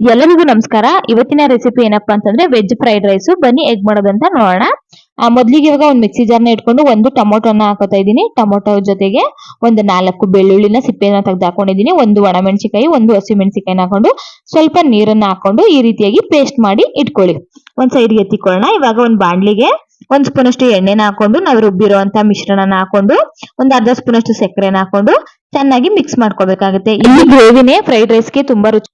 ಎಲ್ಲರಿಗೂ ನಮಸ್ಕಾರ. ಇವತ್ತಿನ ರೆಸಿಪಿ ಏನಪ್ಪಾ ಅಂತಂದ್ರೆ ವೆಜ್ ಫ್ರೈಡ್ ರೈಸ್ ಬನ್ನಿ ಎಗ್ ಮಾಡೋದಂತ ನೋಡೋಣ. ಮೊದ್ಲಿಗೆ ಇವಾಗ ಒಂದು ಮಿಕ್ಸಿ ಜಾರ್ನ ಇಟ್ಕೊಂಡು ಒಂದು ಟೊಮೊಟೊನ ಹಾಕೋತಾ ಇದ್ದೀನಿ. ಟೊಮೊಟೊ ಜೊತೆಗೆ ಒಂದು ನಾಲ್ಕು ಬೆಳ್ಳುಳ್ಳಿನ ಸಿಪ್ಪೆನ ತೆಗೆದು ಹಾಕೊಂಡಿದ್ದೀನಿ. ಒಂದು ಒಣಮೆಣಸಿಕಾಯಿ ಒಂದು ಹಸಿ ಮೆಣಸಿಕಾಯಿನ ಹಾಕೊಂಡು ಸ್ವಲ್ಪ ನೀರನ್ನ ಹಾಕೊಂಡು ಈ ರೀತಿಯಾಗಿ ಪೇಸ್ಟ್ ಮಾಡಿ ಇಟ್ಕೊಳ್ಳಿ. ಒಂದ್ ಸೈಡ್ಗೆ ಎತ್ತಿಕೊಳ್ಳೋಣ. ಇವಾಗ ಒಂದು ಬಾಣ್ಲಿಗೆ ಒಂದ್ ಸ್ಪೂನ್ ಅಷ್ಟು ಎಣ್ಣೆನ ಹಾಕೊಂಡು ನಾವು ರುಬ್ಬಿರುವಂತ ಮಿಶ್ರಣನ ಹಾಕೊಂಡು ಒಂದ್ ಅರ್ಧ ಸ್ಪೂನ್ ಅಷ್ಟು ಸಕ್ಕರೆನ ಹಾಕೊಂಡು ಚೆನ್ನಾಗಿ ಮಿಕ್ಸ್ ಮಾಡ್ಕೋಬೇಕಾಗುತ್ತೆ. ಈ ಗ್ರೇವಿನೇ ಫ್ರೈಡ್ ರೈಸ್ಗೆ ತುಂಬಾ ರುಚಿ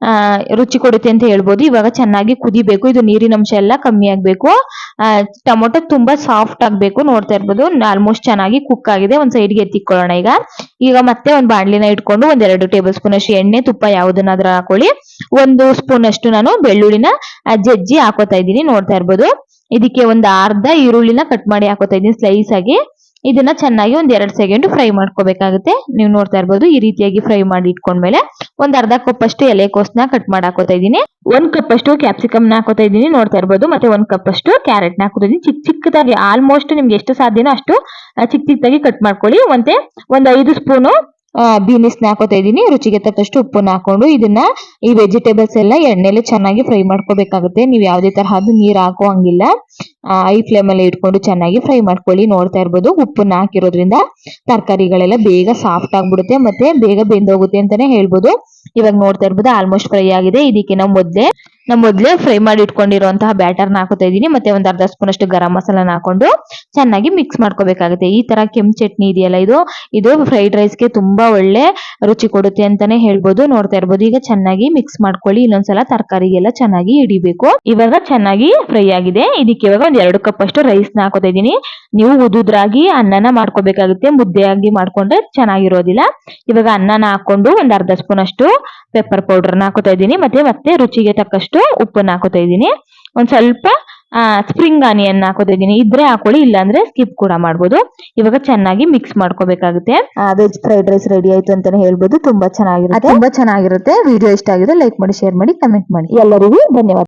ರುಚಿ ಕೊಡುತ್ತೆ ಅಂತ ಹೇಳ್ಬೋದು. ಇವಾಗ ಚೆನ್ನಾಗಿ ಕುದಿಬೇಕು. ಇದು ನೀರಿನ ಅಂಶ ಎಲ್ಲ ಕಮ್ಮಿ ಆಗ್ಬೇಕು. ಟೊಮೊಟೊ ತುಂಬಾ ಸಾಫ್ಟ್ ಆಗ್ಬೇಕು ನೋಡ್ತಾ ಇರ್ಬೋದು. ಆಲ್ಮೋಸ್ಟ್ ಚೆನ್ನಾಗಿ ಕುಕ್ ಆಗಿದೆ. ಒಂದ್ ಸೈಡ್ಗೆ ಎತ್ತಿಕೊಳ್ಳೋಣ ಈಗ. ಈಗ ಮತ್ತೆ ಒಂದ್ ಬಾಣ್ಲಿನ ಇಟ್ಕೊಂಡು ಒಂದ್ ಎರಡು ಟೇಬಲ್ ಸ್ಪೂನ್ ಅಷ್ಟು ಎಣ್ಣೆ, ತುಪ್ಪ ಯಾವ್ದನ್ನಾದ್ರೂ ಹಾಕೊಳ್ಳಿ. ಒಂದು ಸ್ಪೂನ್ ಅಷ್ಟು ನಾನು ಬೆಳ್ಳುಳ್ಳಿನ ಜಜ್ಜಿ ಹಾಕೋತಾ ಇದ್ದೀನಿ ನೋಡ್ತಾ ಇರ್ಬೋದು. ಇದಕ್ಕೆ ಒಂದು ಅರ್ಧ ಈರುಳ್ಳಿನ ಕಟ್ ಮಾಡಿ ಹಾಕೋತಾ ಇದ್ದೀನಿ ಸ್ಲೈಸ್ ಆಗಿ. ಇದನ್ನ ಚೆನ್ನಾಗಿ ಒಂದ್ ಎರಡ್ ಸೆಕೆಂಡ್ ಫ್ರೈ ಮಾಡ್ಕೋಬೇಕಾಗುತ್ತೆ. ನೀವು ನೋಡ್ತಾ ಇರ್ಬೋದು ಈ ರೀತಿಯಾಗಿ ಫ್ರೈ ಮಾಡಿ ಇಟ್ಕೊಂಡ್ಮೇಲೆ ಒಂದ್ ಅರ್ಧ ಕಪ್ ಅಷ್ಟು ಎಲೆಕೋಸ್ನ ಕಟ್ ಮಾಡಿ ಹಾಕೋತಾ ಇದ್ದೀನಿ. ಒಂದ್ ಕಪ್ ಅಷ್ಟು ಕ್ಯಾಪ್ಸಿಕಮ್ನ ಹಾಕೋತಾ ಇದ್ದೀನಿ, ನೋಡ್ತಾ ಇರ್ಬೋದು. ಮತ್ತೆ ಒಂದ್ ಕಪ್ ಅಷ್ಟು ಕ್ಯಾರೆಟ್ನ ಹಾಕೋತಾ ಇದ್ದೀನಿ. ಚಿಕ್ಕ ಚಿಕ್ಕದಾಗಿ ಆಲ್ಮೋಸ್ಟ್ ನಿಮ್ಗೆ ಎಷ್ಟು ಸಾಧ್ಯನೋ ಅಷ್ಟು ಚಿಕ್ಕ ಚಿಕ್ಕದಾಗಿ ಕಟ್ ಮಾಡ್ಕೊಳ್ಳಿ. ಮತ್ತೆ ಒಂದ್ ಐದು ಸ್ಪೂನು ಬೀನಿಸ್ನ ಹಾಕೋತಾ ಇದ್ದೀನಿ. ರುಚಿಗೆ ತಕ್ಕಷ್ಟು ಉಪ್ಪನ್ನ ಹಾಕೊಂಡು ಇದನ್ನ ಈ ವೆಜಿಟೇಬಲ್ಸ್ ಎಲ್ಲ ಎಣ್ಣೆಲೆ ಚೆನ್ನಾಗಿ ಫ್ರೈ ಮಾಡ್ಕೋಬೇಕಾಗುತ್ತೆ. ನೀವು ಯಾವುದೇ ತರಹದ ನೀರ್ ಹಾಕೋ ಹಂಗಿಲ್ಲ. ಐ ಫ್ಲೇಮ್ ಅಲ್ಲಿ ಇಟ್ಕೊಂಡು ಚೆನ್ನಾಗಿ ಫ್ರೈ ಮಾಡ್ಕೊಳ್ಳಿ. ನೋಡ್ತಾ ಇರ್ಬೋದು, ಉಪ್ಪನ್ನ ಹಾಕಿರೋದ್ರಿಂದ ತರಕಾರಿಗಳೆಲ್ಲ ಬೇಗ ಸಾಫ್ಟ್ ಆಗ್ಬಿಡುತ್ತೆ ಮತ್ತೆ ಬೇಗ ಬೆಂದೋಗುತ್ತೆ ಅಂತಾನೆ ಹೇಳ್ಬೋದು. ಇವಾಗ ನೋಡ್ತಾ ಇರ್ಬೋದು ಆಲ್ಮೋಸ್ಟ್ ಫ್ರೈ ಆಗಿದೆ. ಇದಕ್ಕೆ ನಾವು ಮೊದಲೇ, ನಾವು ಮೊದ್ಲೇ ಫ್ರೈ ಮಾಡಿ ಇಟ್ಕೊಂಡಿರುವಂತಹ ಬ್ಯಾಟರ್ನ ಹಾಕೋತಾ ಇದ್ದೀನಿ. ಮತ್ತೆ ಒಂದು ಅರ್ಧ ಸ್ಪೂನ್ ಅಷ್ಟು ಗರಂ ಮಸಾಲಾನ ಹಾಕೊಂಡು ಚೆನ್ನಾಗಿ ಮಿಕ್ಸ್ ಮಾಡ್ಕೋಬೇಕಾಗುತ್ತೆ. ಈ ತರ ಕೆಂಪು ಚಟ್ನಿ ಇದೆಯಲ್ಲ ಇದು? ಇದು ಫ್ರೈಡ್ ರೈಸ್ಗೆ ತುಂಬಾ ಒಳ್ಳೆ ರುಚಿ ಕೊಡುತ್ತೆ ಅಂತಾನೆ ಹೇಳ್ಬೋದು. ನೋಡ್ತಾ ಇರ್ಬೋದು, ಈಗ ಚೆನ್ನಾಗಿ ಮಿಕ್ಸ್ ಮಾಡ್ಕೊಳ್ಳಿ. ಇನ್ನೊಂದ್ಸಲ ತರಕಾರಿಗೆಲ್ಲ ಚೆನ್ನಾಗಿ ಹಿಡಿಬೇಕು. ಇವಾಗ ಚೆನ್ನಾಗಿ ಫ್ರೈ ಆಗಿದೆ. ಇದಕ್ಕೆ ಇವಾಗ ಒಂದ್ ಎರಡು ಕಪ್ ಅಷ್ಟು ರೈಸ್ನ ಹಾಕೋತಾ ಇದ್ದೀನಿ. ನೀವು ಉದುದ್ರಾಗಿ ಅನ್ನನ ಮಾಡ್ಕೋಬೇಕಾಗುತ್ತೆ. ಮುದ್ದೆಯಾಗಿ ಮಾಡ್ಕೊಂಡ್ರೆ ಚೆನ್ನಾಗಿರೋದಿಲ್ಲ. ಇವಾಗ ಅನ್ನನ ಹಾಕೊಂಡು ಒಂದ್ ಅರ್ಧ ಸ್ಪೂನ್ ಅಷ್ಟು ಪೆಪ್ಪರ್ ಪೌಡರ್ನ ಹಾಕೋತಾ ಇದ್ದೀನಿ. ಮತ್ತೆ ಮತ್ತೆ ರುಚಿಗೆ ತಕ್ಕಷ್ಟು ಉಪ್ಪನ್ನ ಹಾಕೋತಾ ಇದ್ದೀನಿ. ಒಂದ್ ಸ್ವಲ್ಪ ಸ್ಪ್ರಿಂಗ್ ಆನಿಯನ್ ಹಾಕೋತಾ ಇದ್ದೀನಿ. ಇದ್ರೆ ಹಾಕೊಳ್ಳಿ ಇಲ್ಲಾಂದ್ರೆ ಸ್ಕಿಪ್ ಕೂಡ ಮಾಡ್ಬೋದು. ಇವಾಗ ಚೆನ್ನಾಗಿ ಮಿಕ್ಸ್ ಮಾಡ್ಕೋಬೇಕಾಗುತ್ತೆ. ವೆಜ್ ಫ್ರೈಡ್ ರೈಸ್ ರೆಡಿ ಆಯ್ತು ಅಂತಾನೆ ಹೇಳ್ಬೋದು. ತುಂಬಾ ಚೆನ್ನಾಗಿರುತ್ತೆ. ತುಂಬಾ ಚೆನ್ನಾಗಿರುತ್ತೆ. ವಿಡಿಯೋ ಇಷ್ಟ ಆಗಿದೆ ಲೈಕ್ ಮಾಡಿ ಶೇರ್ ಮಾಡಿ ಕಮೆಂಟ್ ಮಾಡಿ. ಎಲ್ಲರಿಗೂ ಧನ್ಯವಾದ.